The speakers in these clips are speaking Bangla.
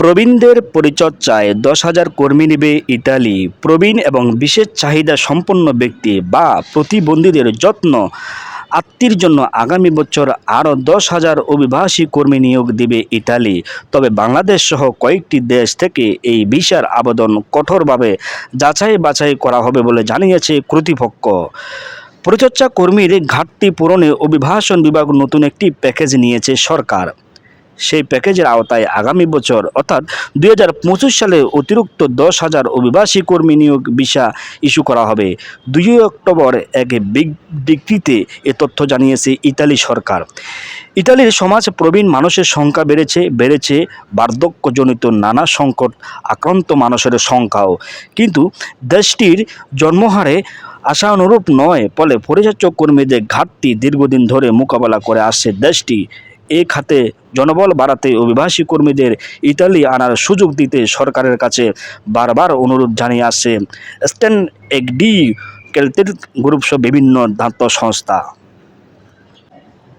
প্রবীণদের পরিচর্যায় দশ হাজার কর্মী নেবে ইতালি। প্রবীণ এবং বিশেষ চাহিদা সম্পন্ন ব্যক্তি বা প্রতিবন্ধীদের যত্ন, আত্মীর জন্য আগামী বছর আরও দশ হাজার অভিবাসী কর্মী নিয়োগ দেবে ইতালি। তবে বাংলাদেশ সহ কয়েকটি দেশ থেকে এই ভিসার আবেদন কঠোরভাবে যাচাই বাছাই করা হবে বলে জানিয়েছে কর্তৃপক্ষ। পরিচর্যা কর্মীর ঘাটতি পূরণে অভিবাসন বিভাগ নতুন একটি প্যাকেজ নিয়েছে সরকার। সেই প্যাকেজের আওতায় আগামী বছর, অর্থাৎ দুই হাজার পঁচিশ সালে অতিরিক্ত দশ হাজার অভিবাসী কর্মী নিয়োগ ভিসা ইস্যু করা হবে। দুই অক্টোবর এক বিবৃতিতে এ তথ্য জানিয়েছে ইতালি সরকার। ইতালির সমাজ প্রবীণ মানুষের সংখ্যা বেড়েছে বেড়েছে বার্ধক্যজনিত নানা সংকট, আক্রান্ত মানুষের সংখ্যাও। কিন্তু দেশটির জন্মহারে আশানুরূপ নয়, ফলে পরিচর্য কর্মীদের ঘাটতি দীর্ঘদিন ধরে মোকাবেলা করে আসছে দেশটি। এ খাতে জনবল বাড়াতে অভিবাসী কর্মীদের ইতালি আনার সুযোগ দিতে সরকারের কাছে বারবার অনুরোধ জানিয়ে আসছে। এক একডি কেলতের গ্রুপসহ বিভিন্ন দান্ত সংস্থা।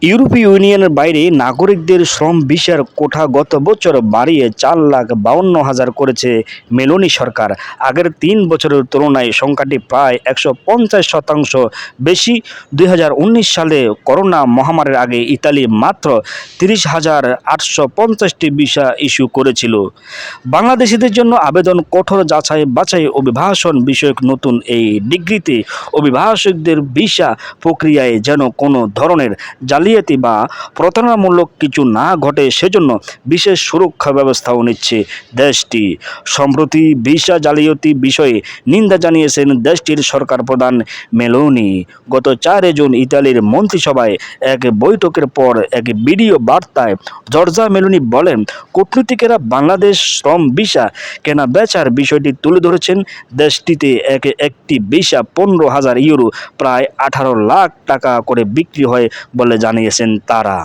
ইউরোপীয় ইউনিয়নের বাইরে নাগরিকদের শ্রম ভিসার কোঠা গত বছর বাড়িয়ে চার লাখ বাউন্ন হাজার করেছে মেলোনি সরকার। আগের তিন বছরের তুলনায় সংখ্যাটি প্রায় একশো পঞ্চাশ শতাংশ বেশি। দুই হাজার উনিশ সালে করোনা মহামারীর আগে ইতালি মাত্র তিরিশ হাজার আটশো পঞ্চাশটি ভিসা ইস্যু করেছিল। বাংলাদেশিদের জন্য আবেদন কঠোর যাচাই বাছাই অভিবাসন বিষয়ক নতুন এই ডিগ্রিতে অভিবাসকদের ভিসা প্রক্রিয়ায় যেন কোনো ধরনের জালিয়াতি বা প্রতারণামূলক কিছু না ঘটে, সেজন্য বিশেষ সুরক্ষা ব্যবস্থাও নিচ্ছে দেশটি। সম্প্রতি ভিসা জালিয়াতি বিষয়ে নিন্দা জানিয়েছেন দেশটির সরকার প্রধান মেলোনি। গত চারে জুন ইতালির মন্ত্রিসভায় এক বৈঠকের পর এক ভিডিও বার্তায় জর্জা মেলোনি বলেন, কূটনীতিকেরা বাংলাদেশ শ্রম ভিসা কেনা বেচার বিষয়টি তুলে ধরেছেন। দেশটিতে এক, একটি ভিসা পনেরো হাজার ইউরো, প্রায় আঠারো লাখ টাকা করে বিক্রি হয় বলে জানিয়েছেন তারা